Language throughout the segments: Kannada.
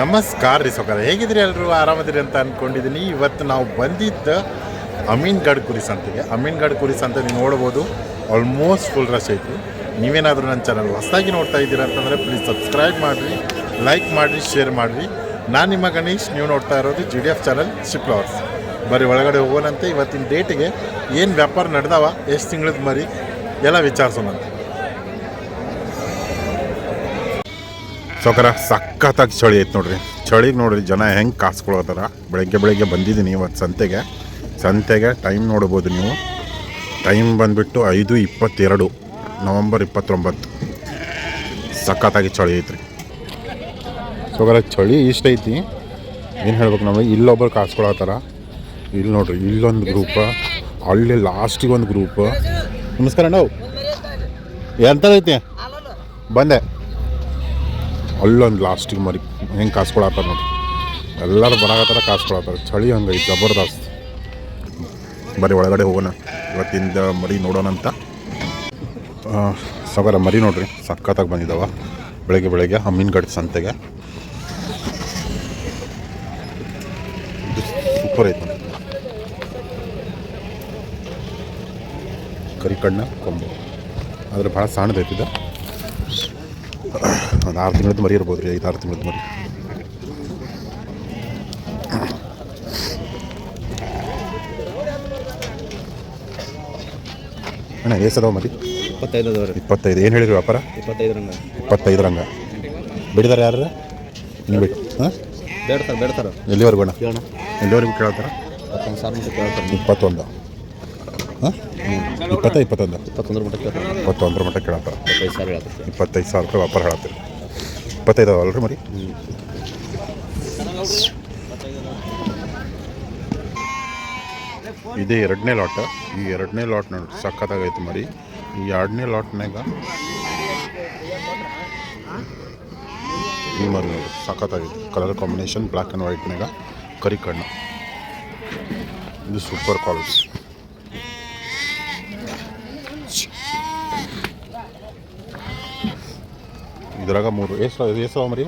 ನಮಸ್ಕಾರ ರೀ ಸೊಕಾರ ಹೇಗಿದ್ರಿ ಎಲ್ಲರೂ ಆರಾಮದಿರಿ ಅಂತ ಅಂದ್ಕೊಂಡಿದ್ದೀನಿ ಇವತ್ತು ನಾವು ಬಂದಿದ್ದ ಅಮೀನ್ಗಢ್ ಕುರಿ ಸಂತೆಗೆ. ಅಮೀನ್ಗಢ್ ಕುರಿ ಸಂತೆ ನೀವು ನೋಡ್ಬೋದು. ಆಲ್ಮೋಸ್ಟ್ ಫುಲ್ ರಶ್ ಐತಿ. ನೀವೇನಾದರೂ ನನ್ನ ಚಾನಲ್ ಹೊಸದಾಗಿ ನೋಡ್ತಾ ಇದ್ದೀರಾ ಅಂತಂದರೆ ಪ್ಲೀಸ್ ಸಬ್ಸ್ಕ್ರೈಬ್ ಮಾಡಿರಿ ಲೈಕ್ ಮಾಡಿರಿ ಶೇರ್ ಮಾಡಿರಿ. ನಾನು ನಿಮ್ಮ ಗಣೇಶ್. ನೀವು ನೋಡ್ತಾ ಇರೋದು G D F channel sheep lovers ಬರೀ ಒಳಗಡೆ ಹೋಗೋಣಂತೆ. ಇವತ್ತಿನ ಡೇಟಿಗೆ ಏನು ವ್ಯಾಪಾರ ನಡೆದವ? ಎಷ್ಟು ತಿಂಗಳದ ಮರಿ? ಎಲ್ಲ ವಿಚಾರಿಸೋಣಂತೆ. ಸೌಕರ, ಸಖತ್ತಾಗಿ ಚಳಿ ಐತೆ ನೋಡ್ರಿ. ಚಳಿಗೆ ನೋಡ್ರಿ, ಜನ ಹೆಂಗೆ ಕಾಸ್ಕೊಳತ್ತಾರ ಬೆಳಗ್ಗೆ ಬೆಳಗ್ಗೆ ಬಂದಿದ್ದೀನಿ ಇವತ್ತು ಸಂತೆಗೆ. ಸಂತೆಗೆ ಟೈಮ್ ನೋಡ್ಬೋದು ನೀವು. ಟೈಮ್ ಬಂದುಬಿಟ್ಟು ಐದು ಇಪ್ಪತ್ತೆರಡು, ನವಂಬರ್ ಇಪ್ಪತ್ತೊಂಬತ್ತು. ಸಖತ್ತಾಗಿ ಚಳಿ ಐತ್ರಿ. ಸೌಕರ, ಚಳಿ ಇಷ್ಟ ಐತಿ. ಏನು ಹೇಳ್ಬೇಕು ನಮಗೆ? ಇಲ್ಲೊಬ್ಬರು ಕಾಸ್ಕೊಳತ್ತಾರ ಇಲ್ಲಿ ನೋಡ್ರಿ, ಇಲ್ಲೊಂದು ಗ್ರೂಪ ಅಲ್ಲಿ ಲಾಸ್ಟಿಗೆ ಒಂದು ಗ್ರೂಪ್ ನಮಸ್ಕಾರ ನಾವು ಎಂಥದೈತಿ ಬಂದೆ. ಅಲ್ಲೊಂದು ಲಾಸ್ಟಿಗೆ ಮರಿ. ಹೆಂಗೆ ಕಾಸ್ಕೊಳತ್ತಾರ ನೋಡಿ. ಎಲ್ಲರೂ ಬರಾಗತ್ತಾರ ಕಾಸ್ಕೊಳತ್ತಾರ. ಚಳಿ ಹಂಗೆ ಜಬರ್ದಸ್ತ್. ಬರೀ ಒಳಗಡೆ ಹೋಗೋಣ. ಇವತ್ತಿಂದ ಮರಿ ನೋಡೋಣ ಅಂತ. ಸಗರ ಮರಿ ನೋಡ್ರಿ. ಸಕ್ಕತ್ತಾಗಿ ಬಂದಿದ್ದಾವ ಬೆಳಗ್ಗೆ ಬೆಳಗ್ಗೆ ಹಮ್ಮಿನಗಡ್ ಸಂತೆಗೆ. ಸೂಪರ್ ಐತೆ. ಕರಿ ಕಣ್ಣ ಕೊಂಬು. ಆದರೆ ಭಾಳ ಸಣ್ಣದೈತಿದ ಒಂದು ಆರು ತಿಂಗಳದ್ದು ಮರಿ ಇರ್ಬೋದು ರೀ ಐದು ಆರು ತಿಂಗಳದ್ದು ಮರಿ. ಅಣ್ಣ ಎಷ್ಟದಾವ ಮರಿ? ಇಪ್ಪತ್ತೈದು ಅದಾವ ರೀ. ಇಪ್ಪತ್ತೈದು. ಏನು ಹೇಳಿರಿ ವ್ಯಾಪಾರ? ಇಪ್ಪತ್ತೈದು ರಂಗ. ಇಪ್ಪತ್ತೈದರಂಗ ಬಿಡಿದಾರೆ ಯಾರು ನೀವು ಬಿಟ್ಟು. ಹಾಂ? ಬೇಡ್ತಾರೆ ಬೇಡ್ತಾರೆ. ಎಲ್ಲಿವರೆಗೂ ಅಣ್ಣ? ಕೇಳೋಣ ಎಲ್ಲಿವರೆಗೂ ಕೇಳ್ತಾರ? ಇಪ್ಪತ್ತೊಂದು ಸಾವಿರ ಮಟ್ಟ ಕೇಳ್ತಾರೆ. ಇಪ್ಪತ್ತೊಂದು. ಹಾಂ? ಇಪ್ಪತ್ತ ಇಪ್ಪತ್ತೊಂದು. ಇಪ್ಪತ್ತೊಂದರ ಮಟ್ಟ ಕೇಳ್ತಾರೆ. ಇಪ್ಪತ್ತೊಂದರ ಮಟ್ಟ ಕೇಳತ್ತಾರ ಇಪ್ಪತ್ತೈದು ಸಾವಿರ ಹೇಳ್ತಾರೆ. ಇಪ್ಪತ್ತೈದು ಸಾವಿರ ರೂಪಾಯಿ ವ್ಯಾಪಾರ ಹೇಳತ್ತೀರಿ. ಇಪ್ಪತ್ತೈದು ಅಲ್ರಿ ಮರಿ? ಇದೇ ಎರಡನೇ ಲಾಟ್ ಈ ಎರಡನೇ ಲಾಟ್ ನೋಡಿ ಸಖತ್ತಾಗೈತೆ ಮರಿ. ಈ ಎರಡನೇ ಲಾಟ್ನಾಗ ಈ ಮರಿ ನೋಡಿ ಸಖತ್ತಾಗೈತೆ. ಕಲರ್ ಕಾಂಬಿನೇಷನ್ ಬ್ಲ್ಯಾಕ್ ಆ್ಯಂಡ್ ವೈಟ್ನಾಗ ಕರಿ ಕಣ್ಣು. ಇದು ಸೂಪರ್ ಕ್ವಾಲಿಟಿ ಇದ್ರಾಗ ಮೂರು ಎಷ್ಟು ಎಷ್ಟು ಮರಿ.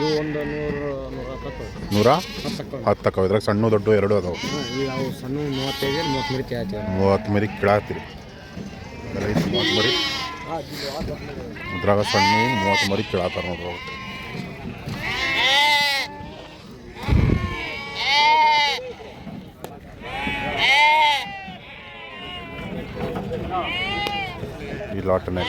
ಇವು ಒಂದು ನೂರು ನೂರ ಹತ್ತಕ್ಕವ ನೂರ? ಹತ್ತು ಹತ್ತು ಇದ್ರಾಗ ಸಣ್ಣ ದೊಡ್ಡ ಎರಡು ಅದಾವ. ಸಣ್ಣ ಮೂವತ್ತೈದು ಮೂವತ್ತು ಮರಿ ಕೇಳ್ತೀವಿ ಮೂವತ್ತು ಮರಿ ಕೇಳತ್ತೀರಿ ಮೂವತ್ತು ಮರಿ. ಇದ್ರಾಗ ಸಣ್ಣ ಮೂವತ್ತು ಮರಿ ಕೇಳತ್ತಾರ ನೋಡ್ರಿ. ಈ ಲಾಟ್ನಾಗ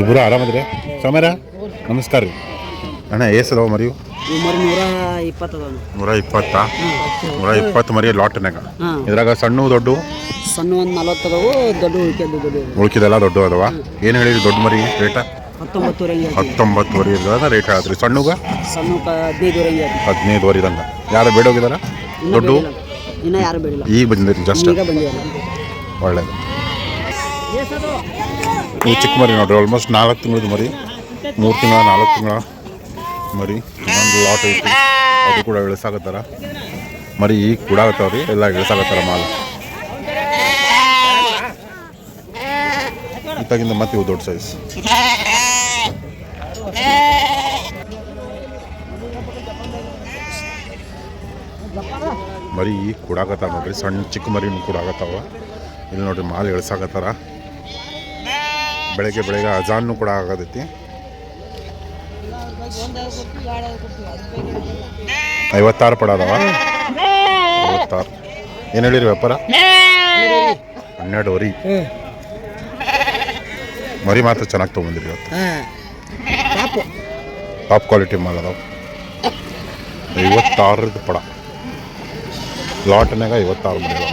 ಇಬ್ಬರು ಆರಾಮದ್ರಿ? ಸಮರ ನಮಸ್ಕಾರ ರೀ. ಅಣ್ಣ ಏಸದವ ಮರಿ ಇವು ಮರಿ ನೂರ ಇಪ್ಪತ್ತ ನೂರ ಇಪ್ಪತ್ತಾ? ನೂರ ಇಪ್ಪತ್ತು ಮರಿ ಲಾಟ್ನಾಗ. ಇದ್ರಾಗ ಸಣ್ಣ ದೊಡ್ಡ ಸಣ್ಣ ಒಂದು ನಲವತ್ತು ಅದಾವು ದೊಡ್ಡ ಉಳ್ಕೆದ್ದು ದೊಡ್ಡ ಉಳ್ಕಿದೆಲ್ಲ ದೊಡ್ಡ ಅದಾವ? ಏನು ಹೇಳಿರಿ ದೊಡ್ಡ ಮರಿ ರೇಟ? ಹತ್ತೊಂಬತ್ತುವರೆ ಇರ್ತದ ರೇಟ್ ಹೇಳ್ತೀರಿ? ಸಣ್ಣಗ? ಸಣ್ಣ ಹದಿನೈದು ರಂಗೆ ಹದಿನೈದುವರೆ ಇದಂಗ ಯಾರು ಬೇಡೋಗಿದಾರ ದೊಡ್ಡ ಇನ್ನೂ ಯಾರು ಬೇಡಿಲ್ಲ ಈಗ ಬಂದಿರಿ ಜಸ್ಟ್ ಒಳ್ಳೇದು. ಈ ಚಿಕ್ಕ ಮರಿ ನೋಡ್ರಿ ಆಲ್ಮೋಸ್ಟ್ ನಾಲ್ಕು ತಿಂಗಳದ ಮರಿ. ಮೂರು ತಿಂಗಳ, ನಾಲ್ಕು ತಿಂಗಳ ಮರಿ. ಒಂದು ಲಾಟ್ ಐತಿ. ಅದು ಕೂಡ ಇಳಿಸಾಕತ್ತಾರ. ಮರಿ ಈಗ ಕೂಡಾಗತ್ತಾವ್ರಿ ಎಲ್ಲ ಇಳಿಸಾಕತ್ತಾರ ಮಾಲ್. ಇತ್ತಾಗಿಂದ ಮತ್ತೆ ಇವು ದೊಡ್ಡ ಸೈಜ್ ಮರಿ ಈಗ ಕೂಡಾಕತ್ತಾವ ನೋಡ್ರಿ. ಸಣ್ಣ ಚಿಕ್ಕ ಮರಿನೂ ಕೂಡಾಕತ್ತಾವ ಇಲ್ಲಿ ನೋಡ್ರಿ ಮಾಲ್ ಇಳಿಸಾಕತ್ತಾರ. ಬೆಳಗ್ಗೆ ಬೆಳಗ್ಗೆ ಅಜಾನು ಕೂಡ ಆಗದೈತಿ. ಐವತ್ತಾರು ಪಡ ಅದಾವ. ಐವತ್ತಾರು. ಏನು ಹೇಳಿರಿ ವ್ಯಾಪಾರ? ಹನ್ನೆರಡುವರೆ ಮರಿ ಮಾತ್ರ ಚೆನ್ನಾಗಿ ತೊಗೊಂಡಿರಿ ಇವತ್ತು. ಟಾಪ್ ಕ್ವಾಲಿಟಿ ಮಾಲ್ ಅದಾವ. ಐವತ್ತಾರದ್ದು ಪಡ. ಲಾಟ್ನಾಗ ಐವತ್ತಾರು ಮರಿ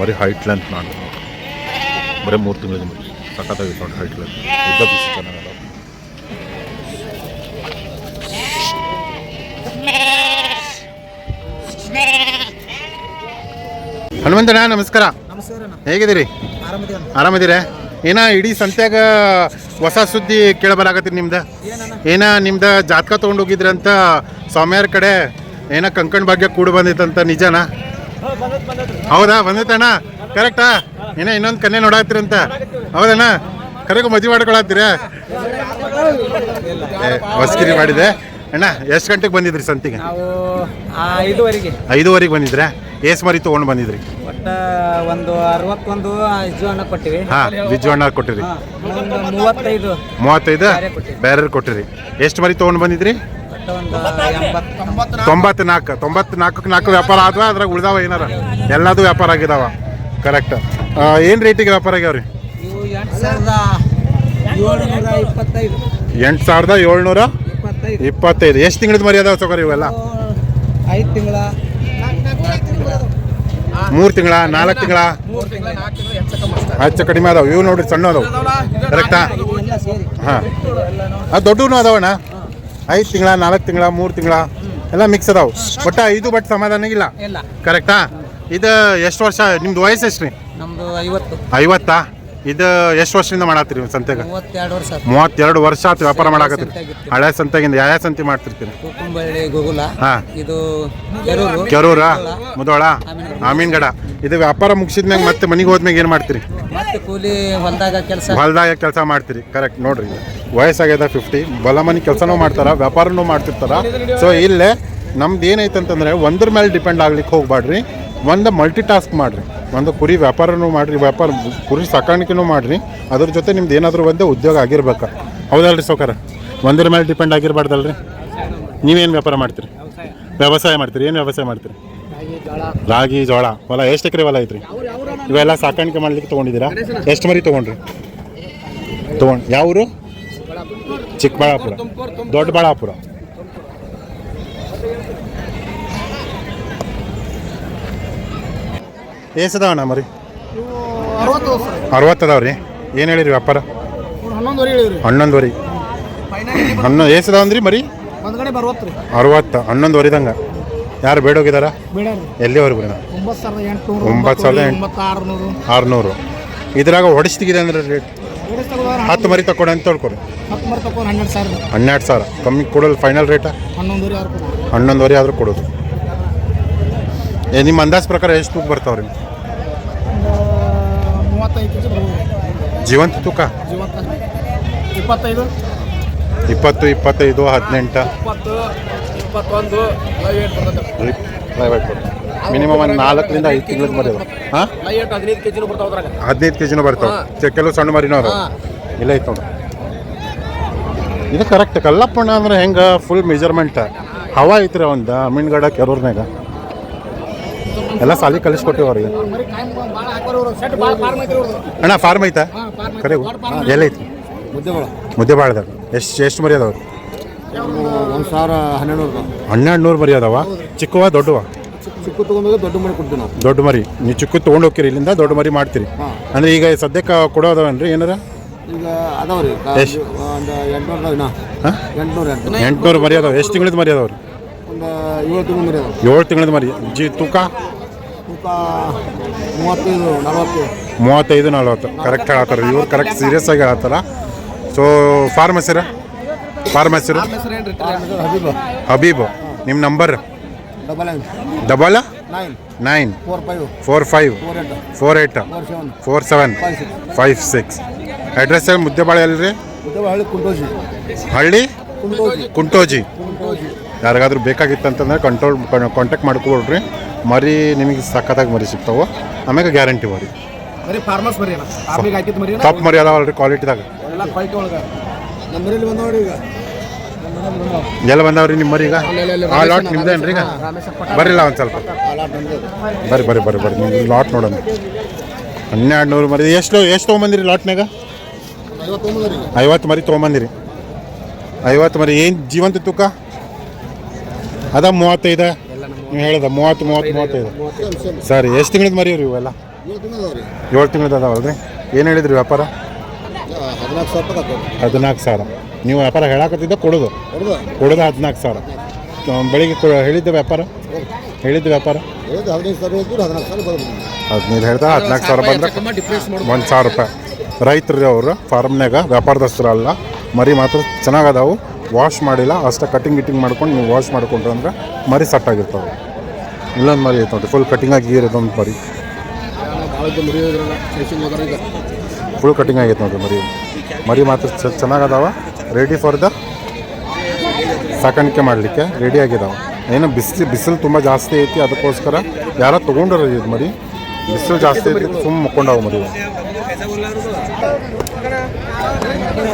ಮರಿ ಹೈಟ್ ಲೆಂತ್ ಮಾಡಿ ಬರೀ ಮೂರು ತಿಂಗಳಿಗೆ ಮರಿ ಸಖತ್ತಾಗಿ ನೋಡಿ ಹೈಟ್ ಲೆಂತ್ ಉದ್ದ ಬಿಸಿ ಚೆನ್ನಾಗಲ್ಲ ಹನುಮಂತಣ್ಣ ನಮಸ್ಕಾರ. ನಮಸ್ಕಾರ ಹೇಗಿದ್ದೀರಿ? ಆರಾಮಿದ್ದೀರ? ಆರಾಮದಿರ ಏನ ಇಡೀ ಸಂತ್ಯಾಗ ಹೊಸ ಸುದ್ದಿ ಕೇಳಬರಾಕತ್ತೀರಿ ನಿಮ್ದು? ಏನ ನಿಮ್ದು ಜಾತಕ ತೊಗೊಂಡು ಹೋಗಿದ್ರಂತ ಸ್ವಾಮಿಯಾರ ಕಡೆ ಏನ ಕಂಕಣ ಭಾಗ್ಯ ಕೂಡ ಬಂದಿತ್ತಂತ ನಿಜನಾ? ಹೌದಾ? ಬಂದಿತ್ತಣ್ಣ? ಕರೆಕ್ಟಾ ಏನ ಇನ್ನೊಂದು ಕನ್ಯೆ ನೋಡಾತ್ತೀರಂತ ಹೌದಣ್ಣ ಕರೆಗೂ ಮದುವೆ ಮಾಡ್ಕೊಳತ್ತೀರ? ಹೊಸ್ಕಿರಿ ಮಾಡಿದೆ. ಅಣ್ಣ ಎಷ್ಟು ಗಂಟೆಗೆ ಬಂದಿದ್ರಿ ಸಂತಿಗೆ? ಐದುವರೆಗೆ. ಐದುವರೆಗೆ ಬಂದಿದ್ರೆ? ಏಸ್ ಮರಿ ತೊಗೊಂಡು ಬಂದಿದ್ರಿ. ಒಟ್ಟ ಒಂದು ಅರವತ್ತೊಂದು ಕೊಟ್ಟಿವಿ. ಹಾ ಬಿಜ್ಜು ಅಣ್ಣ ಕೊಟ್ಟಿರಿ. ಮೂವತ್ತೈದು. ಮೂವತ್ತೈದು? ಬೇರೆ ಕೊಟ್ಟಿರಿ. ಕೊಟ್ಟಿರಿ. ಎಷ್ಟು ಮರಿ ತೊಗೊಂಡು ಬಂದಿದ್ರಿ? ತೊಂಬತ್ತು ನಾಲ್ಕು ತೊಂಬತ್ತು ನಾಲ್ಕಕ್ಕೆ ನಾಲ್ಕು ವ್ಯಾಪಾರ ಆದ್ರೆ ಅದ್ರಾಗ ಉಳ್ದಾವ ಏನಾರ? ಎಲ್ಲದೂ ವ್ಯಾಪಾರ ಆಗಿದಾವ. ಕರೆಕ್ಟ್ ಏನು ರೇಟಿಗೆ ವ್ಯಾಪಾರ ಆಗ್ಯಾವ್ರಿ? ಇವು ಎಂಟು ಸಾವಿರದ ಏಳುನೂರ ಇಪ್ಪತ್ತೈದು. ಎಂಟು ಸಾವಿರದ ಏಳ್ನೂರ ಇಪ್ಪತ್ತೈದು. ಇಪ್ಪತ್ತೈದು. ಎಷ್ಟು ತಿಂಗಳದ ಮರಿ ಅದಾವ ಸೌಕರ್ಯ ಇವೆಲ್ಲ? ಐದು ತಿಂಗಳ. ಮೂರು ತಿಂಗಳ ನಾಲ್ಕು ತಿಂಗಳ? ಹೆಚ್ಚು ಕಡಿಮೆ ಅದಾವ. ಇವು ನೋಡ್ರಿ ಸಣ್ಣ ಅದಾವ. ಕರೆಕ್ಟಾ ಹಾಂ. ಅದು ದೊಡ್ಡವು ಅದಾವಣ್ಣ ಐದು ತಿಂಗಳ ನಾಲ್ಕು ತಿಂಗಳ ಮೂರು ತಿಂಗಳ? ಎಲ್ಲ ಮಿಕ್ಸ್ ಅದಾವ. ಬಟ್ ಇದು ಬಟ್ ಸಮಾಧಾನ ಇಲ್ಲ. ಇಲ್ಲ. ಕರೆಕ್ಟಾ ಇದು ಎಷ್ಟು ವರ್ಷ? ನಿಮ್ದು ವಯಸ್ಸು ಎಷ್ಟು ರೀ ನಮ್ದು ಐವತ್ತು. ಐವತ್ತಾ? ಇದು ಎಷ್ಟು ವರ್ಷದಿಂದ ಮಾಡತ್ತೀರಿ ಸಂತೆಗೆ? ಮೂವತ್ತೆರಡು ವರ್ಷ ಆತು. ಮೂವತ್ತೆರಡು ವರ್ಷ ಆತು ವ್ಯಾಪಾರ ಮಾಡಾಕತ್ತೀರಿ. ಹಳೆ ಸಂತೆಗಿಂದ ಯಾವ ಸಂತೆ ಮಾಡ್ತಿರ್ತೀರಿ? ಕುಕ್ಕುಂಬಳ್ಳಿ ಗೋಗುಲ. ಹಾ. ಇದು ಕೆರೂರು. ಕೆರೂರ ಮುದೋಳ ಆಮೀನ್ಗಡ. ಇದು ವ್ಯಾಪಾರ ಮುಗಿಸಿದ್ಮ್ಯಾಗ ಮತ್ತೆ ಮನೆಗೆ ಹೋದ್ಮ್ಯಾಗ ಏನು ಮಾಡ್ತೀರಿ? ಮತ್ತೆ ಕೂಲಿ ಹೊಲದಾಗ ಕೆಲಸ. ಹೊಲದಾಗ ಕೆಲಸ ಮಾಡ್ತೀರಿ. ಕರೆಕ್ಟ್ ನೋಡ್ರಿ ವಯಸ್ಸಾಗ್ಯದ ಫಿಫ್ಟಿ ಬಲ ಮನೆ ಕೆಲಸನೂ ಮಾಡ್ತಾರ ವ್ಯಾಪಾರನೂ ಮಾಡ್ತಿರ್ತಾರ. ಸೊ ಇಲ್ಲೇ ನಮ್ದು ಏನೈತೆ ಅಂತಂದ್ರೆ ಒಂದ್ರ ಮೇಲೆ ಡಿಪೆಂಡ್ ಆಗ್ಲಿಕ್ಕೆ ಹೋಗ್ಬೇಡ್ರಿ ಒಂದು ಮಲ್ಟಿ ಟಾಸ್ಕ್ ಮಾಡಿರಿ. ಒಂದು ಕುರಿ ವ್ಯಾಪಾರನೂ ಮಾಡಿರಿ, ವ್ಯಾಪಾರ ಕುರಿ ಸಾಕಾಣಿಕೆನೂ ಮಾಡಿರಿ. ಅದ್ರ ಜೊತೆ ನಿಮ್ದು ಏನಾದರೂ ಒಂದೇ ಉದ್ಯೋಗ ಆಗಿರ್ಬೇಕು. ಹೌದಲ್ರಿ ಸೌಕರ ಒಂದರ ಮೇಲೆ ಡಿಪೆಂಡ್ ಆಗಿರ್ಬಾರ್ದಲ್ರಿ? ನೀವೇನು ವ್ಯಾಪಾರ ಮಾಡ್ತೀರಿ? ವ್ಯವಸಾಯ ಮಾಡ್ತೀರಿ, ಏನು ವ್ಯವಸಾಯ ಮಾಡ್ತೀರಿ? ರಾಗಿ, ಜೋಳ, ಹೊಲ, ಎಷ್ಟು ಎಕರೆ ಹೊಲ ಐತ್ರಿ? ಇವೆಲ್ಲ ಸಾಕಾಣಿಕೆ ಮಾಡ್ಲಿಕ್ಕೆ ತೊಗೊಂಡಿದ್ದೀರಾ? ಎಷ್ಟು ಮರಿ ತೊಗೊಂಡ್ರಿ? ತೊಗೊಂಡು ಯಾವ ಊರು ಚಿಕ್ಕಬಳ್ಳಾಪುರ. ದೊಡ್ಡಬಳ್ಳಾಪುರ. ಏಸದವಣ್ಣ ಮರಿ? ಅರವತ್ತು ಅದಾವ ರೀ ಏನು ಹೇಳಿರಿ ವ್ಯಾಪಾರ? ಹನ್ನೊಂದುವರೆ ಹನ್ನೊ ಏಸದವ ಅಂದ್ರಿ ಮರಿ? ಅರವತ್ತು ಹನ್ನೊಂದುವರೆ ಇದಂಗೆ ಹನ್ನೊಂದುವರೆದಂಗ ಯಾರು ಬೇಡೋಗಿದಾರ? ಎಲ್ಲಿವರೆಗೂ ಒಂಬತ್ತು ಸಾವಿರದ ಆರುನೂರು. ಇದ್ರಾಗ ಹೊಡಿಸ್ತಿಗಿದೆ ಅಂದ್ರೆ ರೇಟ್ ಹತ್ತು ಮರಿ ತಗೊಳ್ಳಿ ಅಂತ ತಗೊಂಡು ಹನ್ನೆರಡು ಸಾವಿರ. ಕಮ್ಮಿ ಕೊಡೋಲ್ಲ ಫೈನಲ್ ರೇಟ ಹನ್ನೊಂದುವರೆ ಆದರೂ ಕೊಡೋದು. ಏ ನಿಮ್ಮ ಅಂದಾಜು ಪ್ರಕಾರ ಎಷ್ಟು ತೂಕ ಬರ್ತಾವ್ರಿ ರೀ? ಕೆ ಜಿ ಬರ್ಬೋದು ಜೀವಂತ ತೂಕ? ಜೀವಂತ. ಇಪ್ಪತ್ತೈದು. ಇಪ್ಪತ್ತು ಇಪ್ಪತ್ತೈದು ಹದಿನೆಂಟು? ಇಪ್ಪತ್ತು ಇಪ್ಪತ್ತೊಂದು ಲೈಟ್ ಬರ್ತದೆ. ಪ್ರೈವೇಟ್ ಮಿನಿಮಮ್ ಒಂದು ನಾಲ್ಕರಿಂದ ಐದು ತಿಂಗಳ ಮರಿ ಹಾಂ? ಹದಿನೈದು ಕೆ ಜಿನೂ ಬರ್ತಾವೆ ಅದ್ರಾಗ. ಹದಿನೈದು ಕೆ ಜಿನೂ ಬರ್ತಾವೆ ಚೆ- ಕೆಲವು ಸಣ್ಣ ಮರಿನೂ ಅದಾವ ಇಲ್ಲ ಐತೆ ಇದು ಕರೆಕ್ಟ್ ಕಲ್ಲಪ್ಪಣ್ಣ ಅಂದ್ರೆ ಹೆಂಗೆ ಫುಲ್ ಮೆಜರ್ಮೆಂಟ್ ಹವಾ ಐತ್ರಿ ಒಂದು ಮೀನ್ಗಡ ಕೆರೂರ್ನಾಗ ಎಲ್ಲ ಸಾಲಿ ಕಲಿಸ್ಕೊಟ್ಟಿವಿ ಅವ್ರಿಗೆ. ಅಣ್ಣ ಫಾರ್ಮ್ ಐತಾ? ಕರೆ ಎಲ್ಲೈತಿ ಮುದ್ದೆ ಬಾಳ್ದಾಗ ಎಷ್ಟು ಎಷ್ಟು ಮರಿ ಅದಾವ ಒಂದು ಸಾವಿರ ಹನ್ನೆರಡು ನೂರು ಹನ್ನೆರಡು ನೂರು ಮರಿ ಅದಾವ ಚಿಕ್ಕವ ದೊಡ್ಡವ? ಚಿಕ್ಕ ತಗೊಂಡೋಗಿ ದೊಡ್ಡ ಮರಿ. ಕೊಡ್ತೀವಿ ನಾವು ದೊಡ್ಡ ಮರಿ ನೀವು ಚಿಕ್ಕ ತೊಗೊಂಡು ಹೋಗ್ತೀರಿ ಇಲ್ಲಿಂದ ದೊಡ್ಡ ಮರಿ ಮಾಡ್ತೀರಿ. ಅಂದ್ರೆ ಈಗ ಸದ್ಯಕ್ಕೆ ಕೊಡೋದವನ್ರಿ ಏನಾರ? ಈಗ? ಒಂದು ಎಂಟ್ನೂರು ಎಂಟ್ನೂರು ಎಂಟುನೂರು. ಮರಿ ಅದಾವ ಎಷ್ಟು ತಿಂಗಳದ ಮರಿ ಅದಾವ್ರಿ ಒಂದು ಏಳು ತಿಂಗಳು ಮರಿ ಅದಾವ. ಏಳು ತಿಂಗಳದ ಮರಿ. ಜಿ ತೂಕ? ತೂಕ ಮೂವತ್ತೈದು ನಲವತ್ತು. ಮೂವತ್ತೈದು ನಲ್ವತ್ತು. ಕರೆಕ್ಟ್ ಹೇಳತ್ತಾರ. ಇವ್ರು ಕರೆಕ್ಟ್ ಸೀರಿಯಸ್ ಆಗಿ ಹೇಳತ್ತಾರ. ಸೊ ಫಾರ್ಮಸಿರ ಹೆಸರು? ಹಬೀಬ್ ಹಬೀಬ್ ನಿಮ್ಮ number double nine double nine nine four five four five four eight four eight four seven five six address Muddebihal ಅಲ್ರಿ? ಹಳ್ಳಿ ಕುಂಟೋಜಿ. ಹಳ್ಳಿ? ಕುಂಟೋಜಿ. ಕುಂಟೋಜಿ. ಕುಂಟೋಜಿ ಬೇಕಾಗಿತ್ತು ಅಂತಂದ್ರೆ ಕಂಟ್ರೋಲ್ ಕಾಂಟ್ಯಾಕ್ಟ್ ಮಾಡ್ಕೊಳ್ರಿ ಮರಿ ನಿಮಗೆ ಸಖತ್ತಾಗಿ ಮರಿ ಸಿಗ್ತಾವೆ. ಆಮೇಲೆ ಗ್ಯಾರಂಟಿ ಮರಿ. ಬರೀ ಫಾರ್ಮರ್ಸ್ ಮರಿ ಅದಾವಲ್ಲ ಮರಿ ಟಾಪ್ ಮರಿ ಅದಾವಲ್ರಿ ಕ್ವಾಲಿಟಿದಾಗ ಎಲ್ಲ ನಮ್ಮ ಬಂದಾವ್ರಿ ನಿಮ್ಮ ಮರಿ ಈಗ? ಆ ಲಾಟ್ ನಿಮ್ದೇನ್ರಿ ಈಗ? ಬರಿಲ್ಲ ಒಂದು ಸ್ವಲ್ಪ. ಬರ್ರಿ ಬರ್ರಿ ಬರ್ರಿ ಬರ್ರಿ. ನೀವು ಲಾಟ್ ನೋಡೋಣ. ಹನ್ನೆರಡು ನೂರು ಮರಿ. ಎಷ್ಟು ಎಷ್ಟು ತೊಗೊಂಬಂದಿರಿ ಲಾಟ್ನಾಗ ಐವತ್ತು ಮರಿ ತೊಗೊಂಬಂದಿರಿ. ಐವತ್ತು ಮರಿ. ಏನು ಜೀವಂತ ತೂಕ? ಅದ ಮೂವತ್ತೈದು? ನೀವು ಹೇಳಿದ ಮೂವತ್ತು ಮೂವತ್ತು ಮೂವತ್ತೈದು ಸರಿ ಎಷ್ಟು ತಿಂಗಳದ ಮರಿ ಇವೆಲ್ಲ? ಏಳು ತಿಂಗಳದ್ದು ತಿಂಗಳದ ಅದಾವಲ್ರಿ? ಏನು ಹೇಳಿದ್ರಿ ವ್ಯಾಪಾರ? ಹದಿನಾಲ್ಕು ಸಾವಿರ ನೀವು ವ್ಯಾಪಾರ ಹೇಳಕತ್ತಿದ್ದ ಕೊಡೋದು. ಕೊಡೋದು. ಹದಿನಾಲ್ಕು ಸಾವಿರ. ಬೆಳಿಗ್ಗೆ ಕೊ ಹೇಳಿದ್ದ ವ್ಯಾಪಾರ? ಹೇಳಿದ್ದ ವ್ಯಾಪಾರ? ಹದಿನೈದು ಹೇಳ್ತಾ ಹದಿನಾಲ್ಕು ಸಾವಿರ ಬಂದ್ರೆ ಒಂದು ಸಾವಿರ ರೂಪಾಯಿ. ರೈತರು ಅವರು ಫಾರ್ಮ್ನಾಗ ವ್ಯಾಪಾರದಸ್ತರು ಅಲ್ಲ ಮರಿ ಮಾತ್ರ ಚೆನ್ನಾಗದಾವು. ವಾಶ್ ಮಾಡಿಲ್ಲ, ಅಷ್ಟೇ ಕಟಿಂಗ್ ಗಿಟಿಂಗ್ ಮಾಡ್ಕೊಂಡು ನೀವು ವಾಶ್ ಮಾಡ್ಕೊಂಡ್ರೆ ಅಂದ್ರೆ ಮರಿ ಸಟ್ ಆಗಿರ್ತವೆ. ಇಲ್ಲೊಂದು ಮರಿ ಐತೆ ನೋಡಿ ಫುಲ್ ಕಟಿಂಗ್ ಆಗಿ ಇರೋದೊಂದು ಮರಿ. ಫುಲ್ ಕಟಿಂಗ್ ಆಗೈತೆ ನೋಡಿರಿ ಮರಿ. ಮರಿ ಮಾತ್ರ ಚೆನ್ನಾಗದಾವ ರೆಡಿ ಫಾರ್ ದ ಸಾಕಾಣಿಕೆ ಮಾಡಲಿಕ್ಕೆ ರೆಡಿ ಆಗಿದಾವೆ. ಏನು ಬಿಸಿಲು ಬಿಸಿಲು ತುಂಬ ಜಾಸ್ತಿ ಐತಿ, ಅದಕ್ಕೋಸ್ಕರ ಯಾರೋ ತೊಗೊಂಡಿರೋದು ಇದು ಮರಿ. ಬಿಸಿಲು ಜಾಸ್ತಿ ಐತಿ ಸುಮ್ಮ ಮುಕ್ಕೊಂಡಾವ ಮರಿ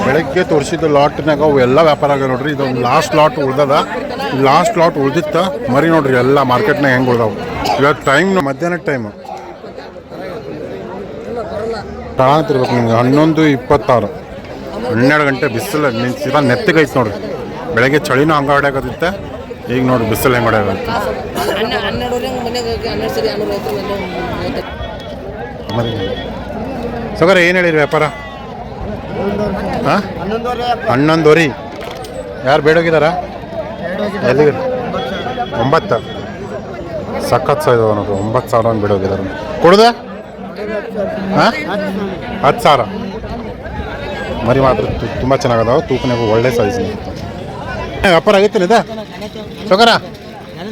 ಬೆಳಗ್ಗೆ ತೋರಿಸಿದ ಲಾಟ್ನಾಗ ಅವು ಎಲ್ಲ ವ್ಯಾಪಾರ ಆಗ ನೋಡ್ರಿ. ಇದು ಲಾಸ್ಟ್ ಲಾಟ್ ಉಳ್ದದ. ಲಾಸ್ಟ್ ಲಾಟ್ ಉಳ್ದಿತ್ತ. ಮರಿ ನೋಡ್ರಿ, ಎಲ್ಲ ಮಾರ್ಕೆಟ್ನಾಗ ಹೆಂಗೆ ಉಳ್ದಾವು. ಇವತ್ತು ಟೈಮ್ ಮಧ್ಯಾಹ್ನ ಟೈಮ್ ತಗೊಳ್ತಿರ್ಬೇಕು ನಿಮ್ಗೆ. ಹನ್ನೊಂದು ಇಪ್ಪತ್ತಾರು. ಹನ್ನೆರಡು ಗಂಟೆ ಬಿಸಿಲು ಸೀದಾ ನೆತ್ತಿಗೈತೆ ನೋಡ್ರಿ. ಬೆಳಗ್ಗೆ ಚಳಿನೂ ಹಂಗೆ ಹೊಡ್ಯಾಕತ್ತಿತ್ತೆ ಈಗ ನೋಡಿ ಬಿಸಿಲು ಹೆಂಗೆ ಮರಿ ಸಗರ ಏನು? ಹೇಳಿರಿ ವ್ಯಾಪಾರ? ಹಾಂ? ಹನ್ನೊಂದುವರೆ. ಯಾರು ಬೇಡೋಗಿದಾರ ಎಲ್ಲಿಗೆ ಒಂಬತ್ತು. ಸಖತ್ ಸಾವಿರ ನೋಡ್ರಿ ಒಂಬತ್ತು ಸಾವಿರ ಒಂದು ಬಿಡೋಗಿದ್ದಾರೆ. ಕೊಡುದ? ಹಾಂ? ಹತ್ತು ಸಾವಿರ. ಮರಿ ಮಾತ್ರ ತುಂಬ ಚೆನ್ನಾಗದಾವೆ ತೂಕನಾಗ ಒಳ್ಳೆ ಸೈಜ್ ವ್ಯಾಪಾರ ಆಗೈತಿಲ್ಲ ಇದ? ಸೊಗರ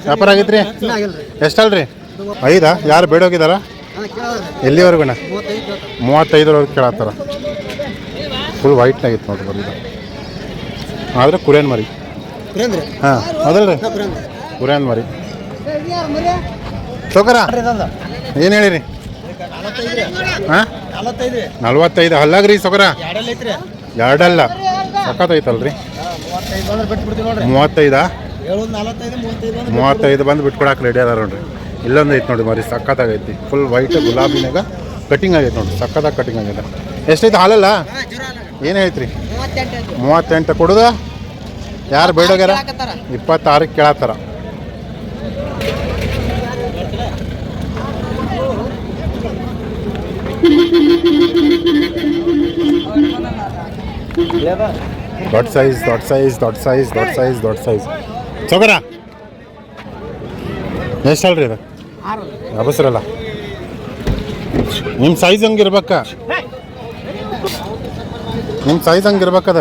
ವ್ಯಾಪಾರ ಆಗೈತ್ರಿ ಎಷ್ಟಲ್ರಿ? ಐದಾ? ಯಾರು ಬೇಡೋಗಿದಾರ ಎಲ್ಲಿವರೆಗೂ ಮೂವತ್ತೈದರವರೆಗೆ ಕೇಳತ್ತಾರ. ಫುಲ್ ವೈಟ್ನಾಗಿತ್ತು ನೋಡ್ರಿ ಬರೀ ಆದರೆ ಕುರಿಯನ್ ಮರಿ. ಹಾಂ ಅದಲ್ರಿ? ಕುರಿಯನ್ ಮರಿ. ಸೌಕರ ಏನು ಹೇಳಿರಿ? ಹಾಂ? ನಲ್ವತ್ತೈದು ಹಲ್ಲಾಗ್ರಿ ಸೊಕರ ಎರಡಲ್ಲ ಸಕತ್ತೈತಲ್ರಿ ಮೂವತ್ತೈದಾ? ಮೂವತ್ತೈದು ಬಂದು ಬಿಟ್ಕೊಡಕ್ಕೆ ರೆಡಿ ಅದಾರ ನೋಡ್ರಿ. ಇಲ್ಲೊಂದು ಐತೆ ನೋಡಿ ಮರಿ ಸಖತ್ತಾಗೈತಿ ಫುಲ್ ವೈಟ್ ಗುಲಾಬಿನಾಗ ಕಟಿಂಗ್ ಆಗೈತೆ ನೋಡ್ರಿ ಸಖತ್ತಾಗಿ ಕಟಿಂಗ್ ಆಗೈತೆ. ಎಷ್ಟೈತೆ ಹಾಲಲ್ಲ? ಏನು ಐತ್ರಿ ಮೂವತ್ತೆಂಟು ಕೊಡುದ? ಯಾರು ಬೇಡೋಗ್ಯಾರ ಇಪ್ಪತ್ತಾರಕ್ಕೆ ಕೇಳತ್ತಾರ ದೊಡ್ಡ ಸೈಜ್ ದೊಡ್ಡ ಸೈಜ್ ದೊಡ್ಡ ಸೈಜ್ ದೊಡ್ಡ ಸೈಜ್ ದೊಡ್ಡ ಸೈಜ್ ಸೌಕರ? ಎಷ್ಟು ಅಲ್ರಿ ಅದು ಅಬಸ್ರಲ್ಲ. ನಿಮ್ಮ ಸೈಜ್ ಹಂಗೆ ಇರ್ಬೇಕ? ನಿಮ್ಮ ಸೈಜ್ ಹಂಗೆ ಇರ್ಬೇಕದ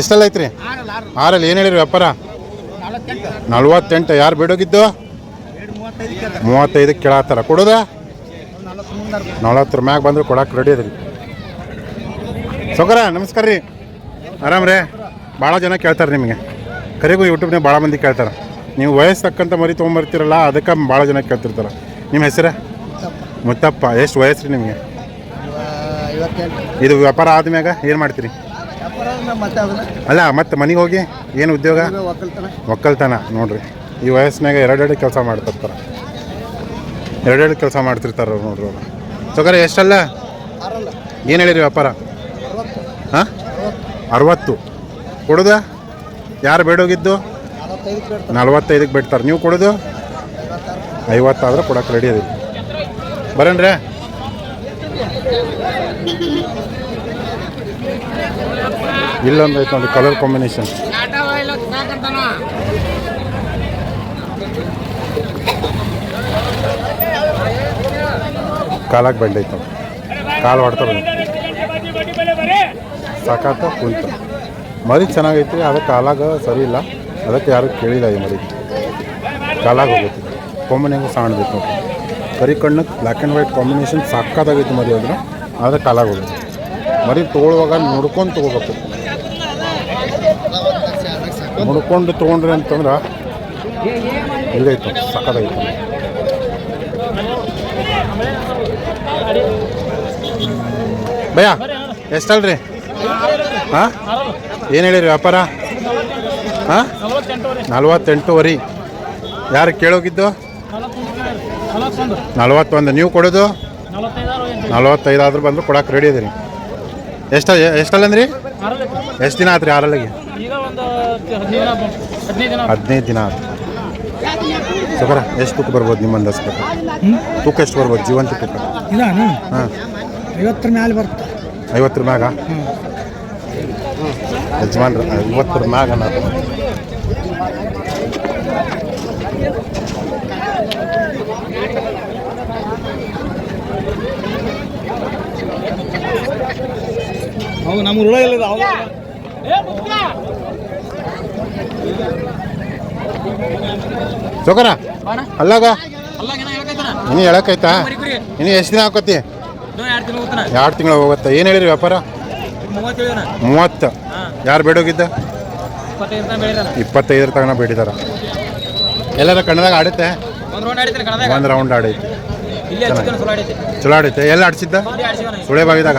ಎಷ್ಟಲ್ಲ ಐತ್ರಿ? ಆರಲ್ಲಿ ಏನು ಹೇಳಿರಿ ವ್ಯಾಪಾರ? ನಲ್ವತ್ತೆಂಟು. ಯಾರು ಬಿಡೋಗಿದ್ದು? ಮೂವತ್ತೈದಕ್ಕೆ ಕೇಳತ್ತಾರ ಕೊಡೋದ? ನಲ್ವತ್ತರ ಮ್ಯಾಗ ಬಂದ್ರೆ ಕೊಡಕ್ಕೆ ರೆಡಿ ಅದ್ರಿ. ಸೌಕರ, ನಮಸ್ಕಾರ ರೀ. ಆರಾಮ್ ರೀ ಭಾಳ ಜನ ಕೇಳ್ತಾರೆ ನಿಮಗೆ. ಕರೆಗೂ ಯೂಟ್ಯೂಬ್ನಾಗ ಭಾಳ ಮಂದಿ ಕೇಳ್ತಾರೆ. ನೀವು ವಯಸ್ಸು ತಕ್ಕಂಥ ಮರಿ ತೊಗೊಂಬರ್ತೀರಲ್ಲ ಅದಕ್ಕೆ ಭಾಳ ಜನ ಕೇಳ್ತಿರ್ತಾರೆ. ನಿಮ್ಮ ಹೆಸರ? ಮುತ್ತಪ್ಪ. ಎಷ್ಟು ವಯಸ್ಸು ರೀ ನಿಮಗೆ? ಇದು ವ್ಯಾಪಾರ ಆದ್ಮ್ಯಾಗ ಏನು ಮಾಡ್ತೀರಿ? ಅಲ್ಲ ಮತ್ತೆ ಮನೆಗೆ ಹೋಗಿ ಏನು ಉದ್ಯೋಗ? ಒಕ್ಕಲ್ತನ. ನೋಡ್ರಿ. ಈ ವಯಸ್ಸಿನಾಗ ಎರಡೆರಡು ಕೆಲಸ ಮಾಡ್ತಿರ್ತಾರೆ. ಎರಡೆರಡು ಕೆಲಸ ಮಾಡ್ತಿರ್ತಾರೆ ಅವ್ರು ನೋಡ್ರಿ ಅವ್ರು. ಸೊಕರ ಎಷ್ಟಲ್ಲ? ಏನು ಹೇಳಿರಿ ವ್ಯಾಪಾರ? ಹಾಂ? ಅರವತ್ತು. ಕೊಡೋದ? ಯಾರು ಬೇಡೋಗಿದ್ದು? ನಲವತ್ತೈದಕ್ಕೆ ಬೇಡ್ತಾರೆ. ನೀವು ಕೊಡೋದು? ಐವತ್ತಾದ್ರೆ ಕೊಡಕ್ಕೆ ರೆಡಿ ಅದಿ ಬರೇನ್ರಿ ಇಲ್ಲೊಂದು ಐತೆ ನೋಡಿ ಕಲರ್ ಕಾಂಬಿನೇಷನ್ ಕಾಲಾಗ ಬೆಂಡ್ ಕಾಲು ಹೊಡ್ತಾ ಹೊಡ್ತಾರೆ ಸಾಕಾತ ಕುಂತ. ಮರಿ ಚೆನ್ನಾಗೈತಿ ಅದಕ್ಕೆ ಕಾಲಾಗ ಸರಿ ಇಲ್ಲ ಅದಕ್ಕೆ ಯಾರು ಕೇಳಿಲ್ಲ ಈ ಮರಿ. ಕಾಲಾಗ ಹೋಗೈತಿ ಕಾಂಬಿನೇಷನ್ ಸಣ್ಣದೈತೆ ನೋಡಿ ಕರಿ ಕಣ್ಣು ಬ್ಲ್ಯಾಕ್ ಆ್ಯಂಡ್ ವೈಟ್ ಕಾಂಬಿನೇಷನ್ ಸಾಕಾದಾಗೈತಿ ಮರಿ ಅಂದ್ರೆ, ಆದರೆ ಕಾಲಾಗ ಹೋಗೈತಿ ಮರಿ ತೊಗೊಳ್ಳುವಾಗ ನೋಡ್ಕೊಂಡು ತೊಗೋಬೇಕು. ನೋಡ್ಕೊಂಡು ತೊಗೊಂಡ್ರಿ ಅಂತಂದ್ರೆ ಇದೈತೆ ಸಕ್ಕದಾಗೈತೆ ಭಯ ಎಷ್ಟಲ್ರಿ ಹಾಂ? ಏನು ಹೇಳಿರಿ ವ್ಯಾಪಾರ? ಹಾಂ? ನಲ್ವತ್ತೆಂಟುವರೆ. ಯಾರು ಕೇಳೋಗಿದ್ದು? ನಲ್ವತ್ತೊಂದು. ನೀವು ಕೊಡೋದು? ನಲ್ವತ್ತೈದು ಆದ್ರೂ ಬಂದು ಕೊಡಕ್ಕೆ ರೆಡಿ ಅದೀರಿ ಎಷ್ಟು ಎಷ್ಟಲ್ಲಂದ್ರಿ? ಎಷ್ಟು ದಿನ ಆತ್ರಿ ಆರಲ್ಲಿಗೆ? ಹದಿನೈದು ದಿನ ಆಯ್ತು ಸಕರ ಎಷ್ಟು ತೂಕ ಬರ್ಬೋದು ನಿಮ್ಮ ಅಂದಾಜು ತೂಕ ಎಷ್ಟು ಬರ್ಬೋದು? ಜೀವಂತ ತೂಕ? ಹಾಂ. ಐವತ್ತರ ಮ್ಯಾಲೆ ಬರ್ತದೆ. ಐವತ್ತರ ಮ್ಯಾಗ? ಯಜಮಾನ್ರ ಇವತ್ತರ ಮ್ಯಾಗ ಅನ್ನೋದು ಅವು ನಮ್ಮ ಉರುಳ ಇಲ್ಲ ಚೋಕರ ಅಲ್ಲಾಗ? ಇನ್ನು ಹೇಳಕ್ಕೈತಾ ಇನ್ನು ಎಷ್ಟು ದಿನ ಹಾಕೋತಿ ಎರಡು ತಿಂಗಳು ಹೋಗುತ್ತೆ. ಏನು ಹೇಳಿರಿ ವ್ಯಾಪಾರ? ಮೂವತ್ತು ಯಾರು ಬೇಡೋಗಿದ್ದ? ತನಕ ಇಪ್ಪತ್ತೈದರ ತಗನ ಬೇಡಿದಾರ. ಎಲ್ಲರ ಕಣ್ಣದಾಗ ಆಡುತ್ತೆ? ಒಂದು ರೌಂಡ್ ಆಡೈತೆ. ಚಲೋ ಆಡೈತೆ ಎಲ್ಲ ಆಡಿಸಿದ್ದ? ಸುಳೆ ಬಾಗಿದಾಗ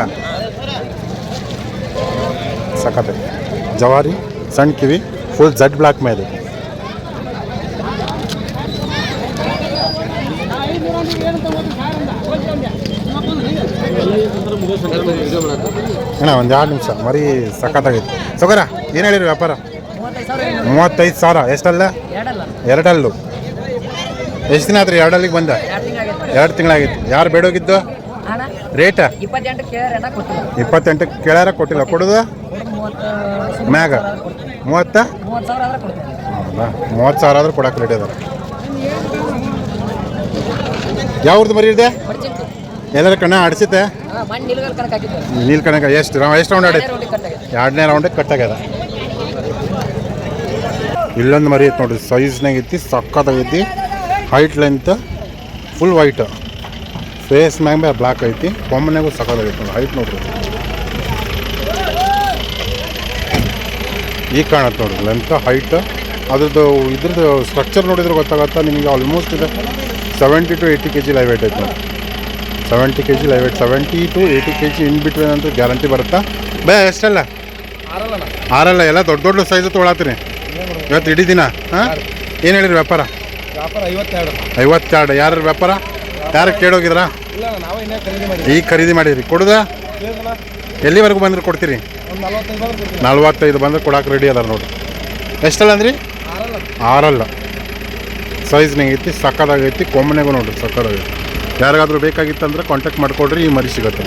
ಸಖತ್. ಜವಾರಿ ಸಣ್ಣ ಕಿವಿ ಫುಲ್ ಜಡ್ ಬ್ಲಾಕ್ ಮೇಲೆ. ಅಣ್ಣ, ಒಂದು ಎರಡು ನಿಮಿಷ. ಮರಿ ಸಖತ್ತಾಗಿತ್ತು ಸೊಗರ, ಏನು ಹೇಳಿರಿ ವ್ಯಾಪಾರ? ಮೂವತ್ತೈದು ಸಾವಿರ. ಎಷ್ಟಲ್ಲ? ಎರಡಲ್ಲು. ಎಷ್ಟು ದಿನ ಆದ್ರೆ ಎರಡಲ್ಲಿಗೆ ಬಂದ? ಎರಡು ತಿಂಗಳಾಗಿತ್ತು. ಯಾರು ಬೇಡೋಗಿದ್ದು? ರೇಟ? ಇಪ್ಪತ್ತೆಂಟಕ್ಕೆ ಕೇಳ್ಯಾರ, ಕೊಟ್ಟಿಲ್ಲ. ಕೊಡೋದು? ಮ್ಯಾಗ? ಮೂವತ್ತ? ಹೌದಾ? ಮೂವತ್ತು ಸಾವಿರ ಆದ್ರೆ ಕೊಡಕ್ಕೆ ರೆಡಿ ಅದ ಯಾವ್ದು ಮರಿ ಎಲ್ಲರ ಕಣ್ಣ ಆಡಿಸುತ್ತೆ ನೀಲ್ ಕಣಕ ಎಷ್ಟು ರೌಂಡ್ ಎಷ್ಟು ರೌಂಡ್ ಆಡೈತೆ ರೌಂಡಿಗೆ ಕಟ್ಟಾಗಿದೆ ಎರಡನೇ ರೌಂಡಿಗೆ ಕಟ್ಟಾಗ್ಯದ ಇಲ್ಲೊಂದು ಮರಿ ಐತೆ ನೋಡ್ರಿ ಸೈಜ್ನಾಗ ಐತಿ ಸಕ್ಕತ್ತಾಗೈತಿ height length full white face ಮ್ಯಾಗ ಬೇ ಬ್ಲ್ಯಾಕ್ ಐತಿ ಕೊಮ್ಮನ್ಯಾಗೂ ಸಕ್ಕತ್ತಾಗೈತಿ ನೋಡಿ ಹೈಟ್ ನೋಡ್ರಿ. ಈಗ ಕಾಣತ್ತೆ ನೋಡ್ರಿ ಲೆಂತ್ ಹೈಟ್ ಅದ್ರದ್ದು ಇದ್ರದ್ದು ಸ್ಟ್ರಕ್ಚರ್ ನೋಡಿದ್ರೆ ಗೊತ್ತಾಗತ್ತೆ ನಿಮಗೆ ಆಲ್ಮೋಸ್ಟ್ ಇದು seventy to eighty K G live weight ಐತೆ ನೋಡಿ seventy K G live weight seventy to eighty K G in between ಅಂತೂ ಗ್ಯಾರಂಟಿ ಬರುತ್ತಾ? ಬೇ ಎಷ್ಟಲ್ಲ? ಆರಲ್ಲ ಎಲ್ಲ ದೊಡ್ಡ ದೊಡ್ಡ ಸೈಜ್ ತೊಗೊಳತ್ತೀನಿ ಇವತ್ತು ಇಡೀ ದಿನ ಹಾಂ? ಏನು ಹೇಳಿರಿ ವ್ಯಾಪಾರ? ಐವತ್ತೆರಡು ಯಾರು ವ್ಯಾಪಾರ? ಯಾರು ಕೇಳೋಗಿದ್ರಾ? ಈಗ ಖರೀದಿ ಮಾಡಿರಿ ಕೊಡುದ? ಎಲ್ಲಿವರೆಗೂ ಬಂದ್ರೆ ಕೊಡ್ತೀರಿ? ನಲ್ವತ್ತೈದು ಬಂದ್ರೆ ಕೊಡಕ್ಕೆ ರೆಡಿ ಅದಾರ ನೋಡಿ. ಎಷ್ಟಲ್ಲ ಅಂದ್ರಿ? ಆರಲ್ಲ ಸೈಜ್ ಐತಿ ಸಕ್ಕದಾಗೈತಿ ಕೊಮ್ಮನೆಗೂ ನೋಡ್ರಿ ಸಕ್ಕದಾಗೈತಿ ಯಾರಿಗಾದ್ರೂ ಬೇಕಾಗಿತ್ತಂದ್ರೆ ಕಾಂಟ್ಯಾಕ್ಟ್ ಮಾಡಿಕೊಡ್ರಿ, ಈ ಮರಿ ಸಿಗತ್ತೆ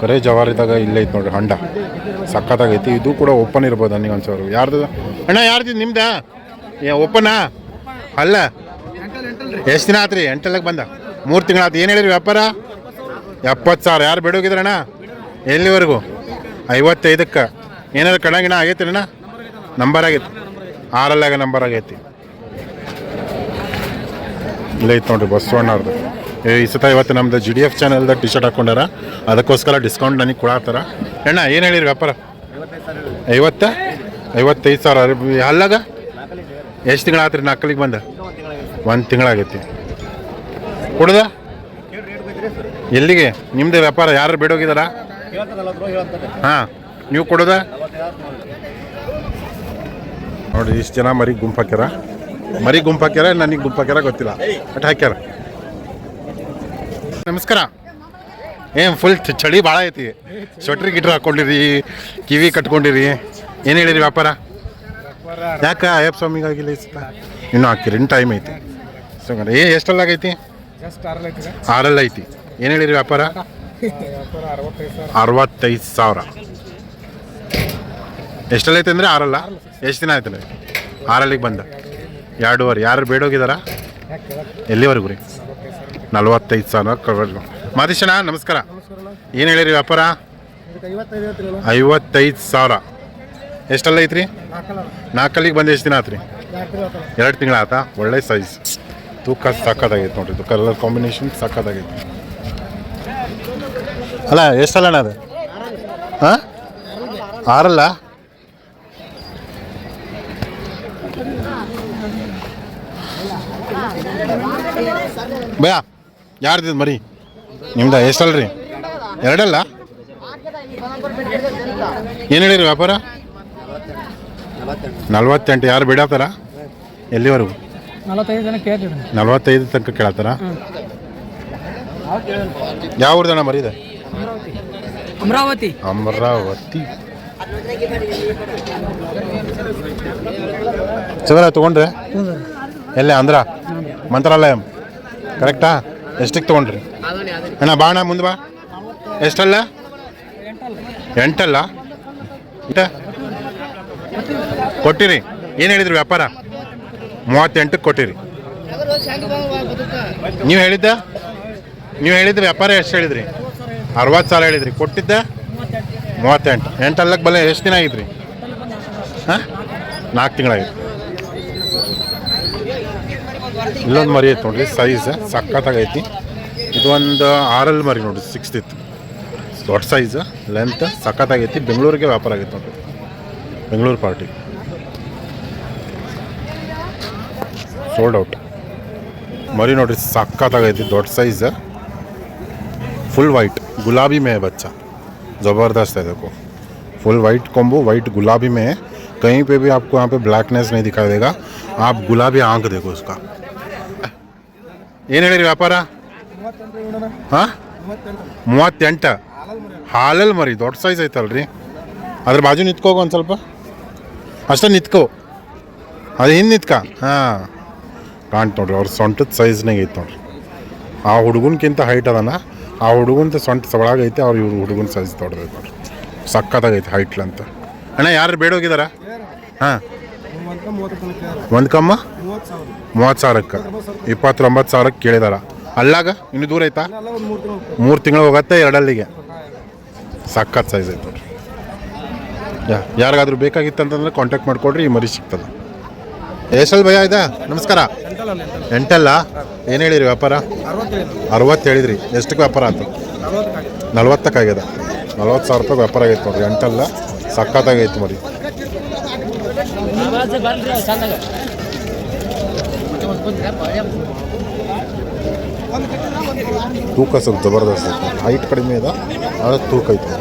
ಕರೆ ಜವಾರಿದಾಗ ಇಲ್ಲೇ ಐತೆ ನೋಡ್ರಿ, ಹಂಡ. ಸಕ್ಕತ್ತಾಗೈತಿ ಇದು ಕೂಡ ಓಪನ್ ಇರ್ಬೋದು ನನಗೆ ಅನ್ಸೋರು. ಯಾರ್ದು? ಅಣ್ಣ, ಯಾರ್ದು ನಿಮ್ದಾ? ಏ ಓಪನಾ ಅಲ್ಲ. ಎಷ್ಟು ದಿನ ಆತ್ರಿ? ಎಂಟಲ್ಲಕ್ಕೆ ಬಂದ? ಮೂರು ತಿಂಗಳಾತು. ಏನು ಹೇಳಿರಿ ವ್ಯಾಪಾರ? ಎಪ್ಪತ್ತು ಸಾವಿರ. ಯಾರು ಬೇಡೋಗಿದ್ರಣ್ಣ? ಎಲ್ಲಿವರೆಗೂ? ಐವತ್ತೈದಕ್ಕೆ. ಏನಾದ್ರು ಕಣ ಗಿಣ ಆಗೈತಿ ಅಣ್ಣ ನಂಬರ್ ಆಗೈತಿ. ಆರಲ್ಲಾಗ ನಂಬರ್ ಆಗೈತಿ. ಇಲ್ಲೇ ಐತೆ ನೋಡ್ರಿ ಬಸವಣ್ಣವ್ರದ್ದು ಈ ಸತ ಇವತ್ತು ನಮ್ದು ಜಿ ಡಿ ಎಫ್ ಚಾನಲ್ದ ಟಿ ಶರ್ಟ್ ಹಾಕೊಂಡಾರ. ಅದಕ್ಕೋಸ್ಕರ ಡಿಸ್ಕೌಂಟ್ ನನಗೆ ಕೊಡತ್ತಾರ ಅಣ್ಣ, ಏನು ಹೇಳಿರಿ ವ್ಯಾಪಾರ? ಐವತ್ತ? ಐವತ್ತೈದು ಸಾವಿರ. ಅಲ್ಲಾಗ ಎಷ್ಟು ತಿಂಗಳಾತ್ರಿ ನಾಲ್ಕಲಿಗೆ ಬಂದ? ಒಂದು ತಿಂಗಳಾಗೈತಿ. ಕೊಡುದ? ಎಲ್ಲಿಗೆ? ನಿಮ್ಮದು ವ್ಯಾಪಾರ, ಯಾರು ಬೇಡೋಗಿದಾರ? ಹಾಂ, ನೀವು ಕೊಡೋದ? ನೋಡಿ, ಇಷ್ಟು ಜನ ಮರಿ ಗುಂಪು ಹಾಕ್ಯಾರ. ಮರಿ ಗುಂಪು ಹಾಕ್ಯಾರ ನನಗೆ ಗುಂಪು ಹಾಕ್ಯಾರ ಗೊತ್ತಿಲ್ಲ. ಬಟ್ ಹಾಕ್ಯಾರ. ನಮಸ್ಕಾರ. ಏನು ಫುಲ್ ಚಳಿ ಭಾಳ ಐತಿ. ಸ್ವೆಟ್ರ್ ಗಿಟ್ರ್ ಹಾಕ್ಕೊಂಡಿರಿ ಕಿವಿ ಕಟ್ಕೊಂಡಿರಿ. ಏನು ಹೇಳಿರಿ ವ್ಯಾಪಾರ? ಯಾಕೆ ಅಯ್ಯಪ್ಪ ಸ್ವಾಮಿಗಾಗಿಲ್ಲ ಇಷ್ಟ ಇನ್ನೂ ಹಾಕ್ತೀರಿ ಇನ್ನು ಟೈಮ್ ಐತಿ. ಸೊ ಏ ಎಷ್ಟಲ್ಲಾಗೈತಿ ಆಗೈತಿ? ಆರಲ್ಲ ಐತಿ. ಏನು ಹೇಳಿರಿ ವ್ಯಾಪಾರ? ವ್ಯಾಪಾರ ಅರವತ್ತೈದು ಸಾವಿರ. ಅರವತ್ತೈದು ಸಾವಿರ. ಎಷ್ಟಲ್ಲ ಐತೆ ಅಂದರೆ ಆರಲ್ಲ? ಎಷ್ಟು ದಿನ ಆಯ್ತಲ್ಲ? ಆರಲ್ಲಿಗೆ ಬಂದ. ಎರಡೂವರೆ. ಯಾರು ಬೇಡೋಗಿದಾರ? ಎಲ್ಲಿವರೆಗೂ ರೀ? ನಲ್ವತ್ತೈದು ಸಾವಿರ. ಮಾದೇಶಣ್ಣ ನಮಸ್ಕಾರ. ಏನು ಹೇಳಿರಿ ವ್ಯಾಪಾರ? ಐವತ್ತೈದು ಸಾವಿರ. ಎಷ್ಟಲ್ಲ ಐತ್ರಿ? ನಾಲ್ಕಲ್ಲ ನಾಲ್ಕಲ್ಲಿಗೆ ಬಂದು ಎಷ್ಟು ದಿನ ಆತ್ರಿ? ಎರಡು ತಿಂಗಳ ಆತ? ಒಳ್ಳೆ ಸೈಜ್ ತೂಕ ಸಕ್ಕತ್ತಾಗೈತೆ ನೋಡ್ರಿ. ಇದು ಕಲರ್ ಕಾಂಬಿನೇಷನ್ ಸಕ್ಕತ್ತಾಗೈತೆ ಅಲ್ಲ, ಎಷ್ಟಲ್ಲ ಅಣ್ಣ ಅದು? ಹಾಂ? ಆರಲ್ಲ? ಭಯ. ಯಾರ್ದಿದ್ ಮರಿ? ನಿಮ್ದ ಎಷ್ಟಲ್ರಿ ರೀ ಎರಡಲ್ಲ? ಏನು ಹೇಳಿರಿ ವ್ಯಾಪಾರ? ನಲ್ವತ್ತೆಂಟು. ಯಾರು ಬಿಡತ್ತಾರ ಎಲ್ಲಿವರೆಗೂ? ನಲವತ್ತೈದು ತನಕ ಕೇಳತ್ತಾರ ಯಾವ ಊರ್ದಣ್ಣ ಮರಿದೆ ಅಮರಾವತಿ. ಅಮರಾವತಿ. ಚಂದ್ರ ತಗೊಂಡ್ರೆ? ಎಲ್ಲೇ ಆಂಧ್ರ ಮಂತ್ರಾಲಯ. ಕರೆಕ್ಟಾ? ಎಷ್ಟಕ್ಕೆ ತೊಗೊಂಡ್ರಿ? ಅಣ್ಣ ಬಾಣ ಮುಂದೆ ಬಾ. ಎಷ್ಟಲ್ಲ? ಎಂಟಲ್ಲ? ಕೊಟ್ಟಿರಿ. ಏನು ಹೇಳಿದ್ರಿ ವ್ಯಾಪಾರ? ಮೂವತ್ತೆಂಟಕ್ಕೆ ಕೊಟ್ಟಿರಿ. ನೀವು ಹೇಳಿದ್ದ? ನೀವು ಹೇಳಿದ ವ್ಯಾಪಾರ ಎಷ್ಟು ಹೇಳಿದ್ರಿ? ಅರವತ್ತು ಸಾವಿರ ಹೇಳಿದ್ರಿ. ಕೊಟ್ಟಿದ್ದ? ಮೂವತ್ತೆಂಟು. ಎಂಟಲ್ಲಕ್ಕೆ ಬಲ್ಲ ಎಷ್ಟು ದಿನ ಆಗಿದ್ರಿ? ಹಾಂ? ನಾಲ್ಕು ತಿಂಗಳಾಗಿತ್ತು. ಇಲ್ಲೊಂದು ಮರಿ ಐತೆ ನೋಡ್ರಿ ಸೈಜ್ ಸಖತ್ತಾಗೈತಿ ಇದು ಒಂದು ಆರಲ್ಲಿ ಮರಿ ನೋಡ್ರಿ ಸಿಕ್ಸ್ ಇತ್ತು ದೊಡ್ಡ ಸೈಜ್ ಲೆಂತ್ ಸಖತ್ತಾಗೈತಿ ಬೆಂಗಳೂರಿಗೆ ವ್ಯಾಪಾರ ಆಗೈತೆ ನೋಡ್ರಿ ಬೆಂಗಳೂರು ಪಾರ್ಟಿ ಸೋಲ್ಡ್ ಔಟ್ ಮರಿ ನೋಡ್ರಿ ಸಖತ್ತಾಗೈತಿ ದೊಡ್ಡ ಸೈಜ್ फुल वाइट गुलाबी में है बच्चा ज़बरदस्त है देखो फुल वाइट कॉम्बो वाइट गुलाबी में है कहीं पे भी आपको यहाँ पे ब्लैकनेस नहीं दिखाई देगा आप गुलाबी आंख देखो उसका ಏನು ಹೇಳಿರಿ ವ್ಯಾಪಾರ? ಹಾಂ? ಮೂವತ್ತೆಂಟು. ಹಾಲಲ್ಲಿ ಮರಿ, ದೊಡ್ಡ ಸೈಜ್ ಐತಲ್ರಿ. ಅದ್ರ ಬಾಜು ನಿಂತ್ಕೋಗ ಒಂದು ಸ್ವಲ್ಪ. ಅಷ್ಟೇ ನಿಂತ್ಕೋ. ಅದು ಹಿಂದೆ ನಿಂತ್ಕ. ಹಾಂ. ಕಾಣ್ತು ನೋಡ್ರಿ, ಅವ್ರ ಸೊಂಟದ ಸೈಜ್ನಾಗ ಐತೆ ನೋಡ್ರಿ. ಆ ಹುಡುಗನ್ಕಿಂತ ಹೈಟ್ ಅದನ. ಆ ಹುಡುಗಂತ ಸೊಂಟ ಸೊಳಗೈತೆ ಅವ್ರು ಇವ್ರು ಹುಡುಗನ ಸೈಜ್ ದೊಡ್ಡದೈತೆ ನೋಡ್ರಿ. ಸಕ್ಕತ್ತಾಗೈತೆ ಹೈಟ್ಲಂತ ಅಣ್ಣ ಯಾರು ಬೇಡೋಗಿದಾರ? ಹಾಂ. ಒಂದು ಕಮ್ಮ? ಮೂವತ್ತು ಸಾವಿರ ಮೂವತ್ತು ಸಾವಿರಕ್ಕೆ. ಇಪ್ಪತ್ತೊಂಬತ್ತು ಸಾವಿರಕ್ಕೆ ಕೇಳಿದಾರ. ಅಲ್ಲಾಗ? ಇನ್ನು ದೂರ ಐತಾ ಮೂರು ತಿಂಗಳು ಹೋಗತ್ತೆ ಎರಡಲ್ಲಿಗೆ. ಸಖತ್ ಸೈಜ್ ಐತೆ ನೋಡ್ರಿ. ಯಾ, ಯಾರಿಗಾದ್ರೂ ಬೇಕಾಗಿತ್ತಂತಂದ್ರೆ ಕಾಂಟ್ಯಾಕ್ಟ್ ಮಾಡ್ಕೊಡ್ರಿ, ಈ ಮರಿ ಸಿಗ್ತದೆ. ಎಷ್ಟಲ್ಲಿ ಭಯ ಇದೆ? ನಮಸ್ಕಾರ. ಎಂಟಲ್ಲ? ಏನು ಹೇಳಿರಿ ವ್ಯಾಪಾರ? ಅರವತ್ತು ಹೇಳಿದ್ರಿ. ಎಷ್ಟಕ್ಕೆ ವ್ಯಾಪಾರ ಆಯ್ತು ನಲ್ವತ್ತಕ್ಕಾಗಿ ನಲ್ವತ್ತಕ್ಕಾಗ್ಯದ. ನಲ್ವತ್ತು ಸಾವಿರ ರೂಪಾಯಿ ವ್ಯಾಪಾರ ಆಗೈತೆ ನೋಡ್ರಿ. ಎಂಟಲ್ಲ? ಸಕ್ಕತ್ತಾಗೈತೆ ಮರಿ. ತೂಕ ಸ್ವಲ್ಪ ಜಬರ್ದಸ್ತ್ ಹೈಟ್ ಕಡಿಮೆ ಇದೆ ಆದರೆ ತೂಕ ಐತೆ.